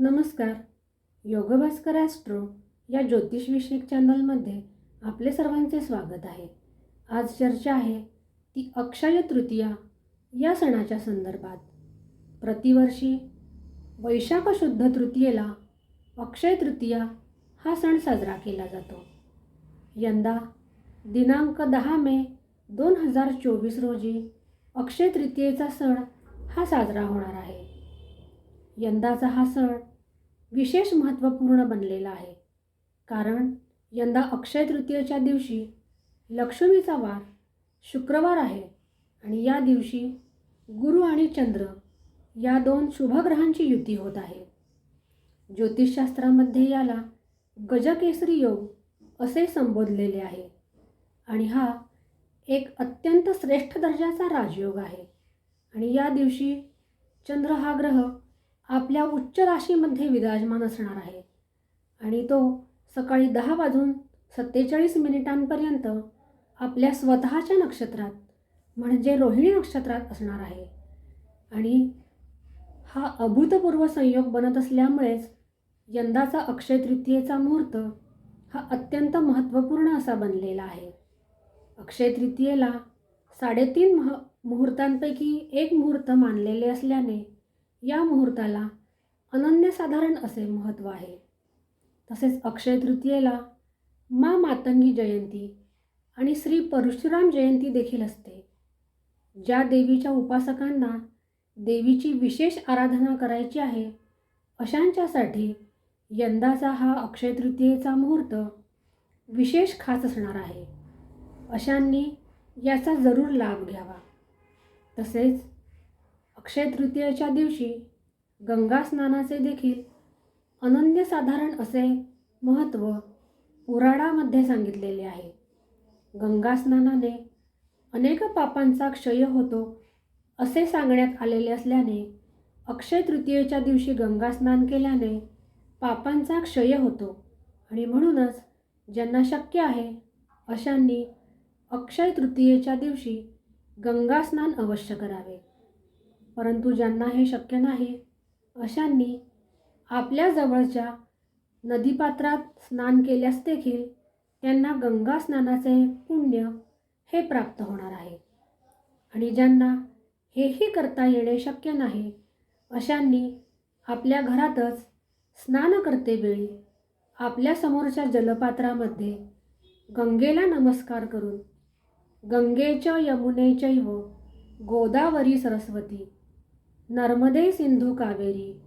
नमस्कार. योगभास्कर ॲस्ट्रो या ज्योतिषविषयक चॅनलमध्ये आपले सर्वांचे स्वागत आहे. आज चर्चा आहे ती अक्षय तृतीया या सणाच्या संदर्भात. प्रतिवर्षी वैशाख शुद्ध तृतीयेला अक्षय तृतीया हा सण साजरा केला जातो. यंदा दिनांक दहा मे दोन हजार चोवीस रोजी अक्षय तृतीयेचा सण हा साजरा होणार आहे. यंदाचा हा सण विशेष महत्त्वपूर्ण बनलेला आहे. कारण यंदा अक्षय तृतीयेच्या दिवशी लक्ष्मीचा वार शुक्रवार आहे आणि या दिवशी गुरु आणि चंद्र या दोन शुभग्रहांची युती होत आहे. ज्योतिषशास्त्रामध्ये याला गजकेसरी योग असे संबोधलेले आहे आणि हा एक अत्यंत श्रेष्ठ दर्जाचा राजयोग आहे. आणि या दिवशी चंद्र हा ग्रह आपल्या उच्च राशीमध्ये विराजमान असणार आहे. आणि तो सकाळी दहा वाजून सत्तेचाळीस मिनिटांपर्यंत आपल्या स्वतःच्या नक्षत्रात म्हणजे रोहिणी नक्षत्रात असणार आहे. आणि हा अभूतपूर्व संयोग बनत असल्यामुळेच यंदाचा अक्षय तृतीयेचा मुहूर्त हा अत्यंत महत्त्वपूर्ण असा बनलेला आहे. अक्षय तृतीयेला साडेतीन मह मुहूर्तांपैकी एक मुहूर्त मानलेले असल्याने या मुहूर्ताला अनन्यसाधारण असे महत्त्व आहे. तसेच अक्षय तृतीयेला मा मातंगी जयंती आणि श्री परशुराम जयंती देखील असते ज्या देवीच्या उपासकांना देवीची विशेष आराधना करायची आहे अशांच्यासाठी यंदाचा हा अक्षय तृतीयेचा मुहूर्त विशेष खास असणार आहे. अशांनी याचा जरूर लाभ घ्यावा. तसेच अक्षय तृतीयेच्या दिवशी गंगा स्नानाचे देखील अनन्यसाधारण असे महत्त्व पुराणामध्ये सांगितलेले आहे. गंगा स्नानाने अनेक पापांचा क्षय होतो असे सांगण्यात आलेले असल्याने अक्षय तृतीयेच्या दिवशी गंगा स्नान केल्याने पापांचा क्षय होतो आणि म्हणूनच ज्यांना शक्य आहे अशांनी अक्षय तृतीयेच्या दिवशी गंगा स्नान अवश्य करावे. परंतु ज्यांना हे शक्य नाही अशांनी आपल्या जवळच्या नदीपात्रात स्नान केल्यास देखील त्यांना गंगा स्नानाचे पुण्य हे प्राप्त होणार आहे. आणि ज्यांना हेही करता येणे शक्य नाही अशांनी आपल्या घरातच स्नान करतेवेळी आपल्या समोरच्या जलपात्रामध्ये गंगेला नमस्कार करून गंगेच्या यमुनेचैव गोदावरी सरस्वती नर्मदे सिंधू कावेरी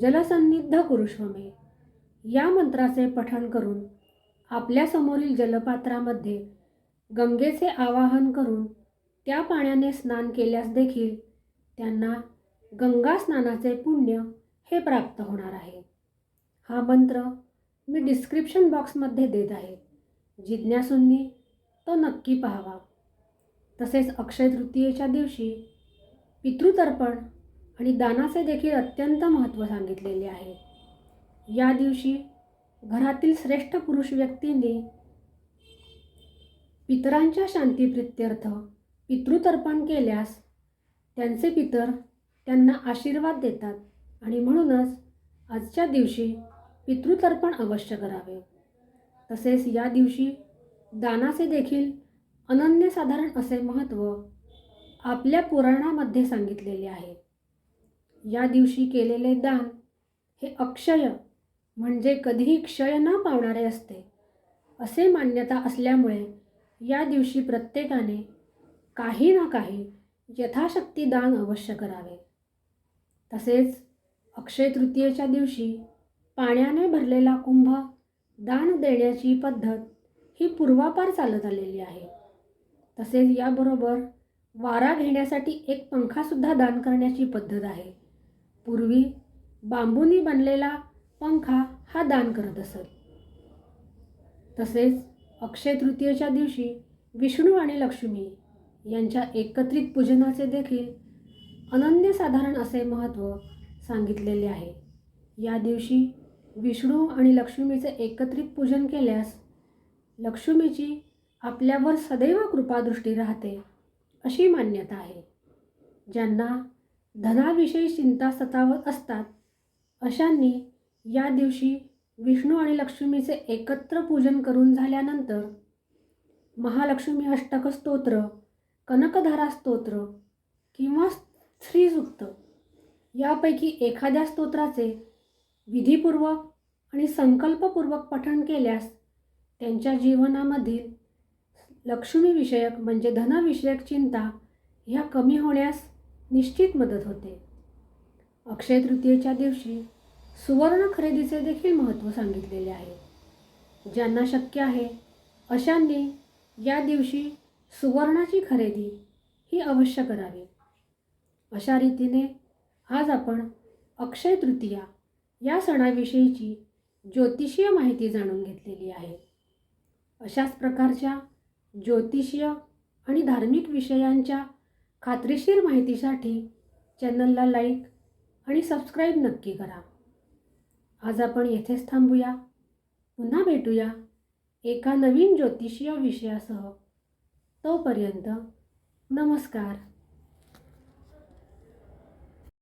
जलसन्निध कुरुष्वमे या मंत्राचे पठण करून आपल्यासमोरील जलपात्रामध्ये गंगेचे आवाहन करून त्या पाण्याने स्नान केल्यास देखील त्यांना गंगा स्नानाचे पुण्य हे प्राप्त होणार आहे. हा मंत्र मी डिस्क्रिप्शन बॉक्समध्ये देत आहे. जिज्ञासूंनी तो नक्की पाहावा. तसेच अक्षय तृतीयेच्या दिवशी पितृतर्पण आणि दानाचे देखील अत्यंत महत्त्व सांगितलेले आहे. या दिवशी घरातील श्रेष्ठ पुरुष व्यक्तींनी पितरांच्या शांतीप्रित्यर्थ पितृतर्पण केल्यास त्यांचे पितर त्यांना आशीर्वाद देतात आणि म्हणूनच आजच्या दिवशी पितृतर्पण अवश्य करावे. तसेच या दिवशी दानाचे देखील अनन्यसाधारण असे महत्त्व आपल्या पुराणामध्ये सांगितलेले आहे. या दिवशी केलेले दान हे अक्षय म्हणजे कधीही क्षय न पावणारे असते असे मान्यता असल्यामुळे या दिवशी प्रत्येकाने काही ना काही यथाशक्ती दान अवश्य करावे. तसेच अक्षय तृतीयेच्या दिवशी पाण्याने भरलेला कुंभ दान देण्याची पद्धत ही पूर्वापार चालत आलेली आहे. तसेच याबरोबर वारा घेण्यासाठी एक पंखासुद्धा दान करण्याची पद्धत आहे. पूर्वी बांबूनी बनलेला पंखा हा दान करत असत. तसेच अक्षय तृतीयेच्या दिवशी विष्णू आणि लक्ष्मी यांच्या एकत्रित पूजनाचे देखील अनन्यसाधारण असे महत्त्व सांगितलेले आहे. या दिवशी विष्णू आणि लक्ष्मीचे एकत्रित पूजन केल्यास लक्ष्मीची आपल्यावर सदैव कृपादृष्टी राहते अशी मान्यता आहे. ज्यांना धनाविषयी चिंता सतावत असतात. अशांनी या दिवशी विष्णू आणि लक्ष्मीचे एकत्र पूजन करून झाल्यानंतर महालक्ष्मी अष्टक स्तोत्र कनकधारा स्तोत्र किंवा स्त्रीसुक्त यापैकी एखाद्या स्तोत्राचे विधीपूर्वक आणि संकल्पपूर्वक पठण केल्यास त्यांच्या जीवनामधील लक्ष्मीविषयक म्हणजे धनविषयक चिंता ह्या कमी होण्यास निश्चित मदत होते. अक्षय तृतीयेच्या दिवशी सुवर्ण खरेदीचे देखील महत्त्व सांगितलेले आहे. ज्यांना शक्य आहे अशांनी या दिवशी सुवर्णाची खरेदी ही अवश्य करावी. अशा रीतीने आज आपण अक्षय तृतीया या सणाविषयीची ज्योतिषीय माहिती जाणून घेतलेली आहे. अशाच प्रकारच्या ज्योतिषीय आणि धार्मिक विषयांच्या खात्रीशीर माहितीसाठी चॅनलला लाईक आणि सबस्क्राईब नक्की करा. आज आपण येथेच थांबूया. पुन्हा भेटूया एका नवीन ज्योतिषीय विषयासह. तोपर्यंत नमस्कार.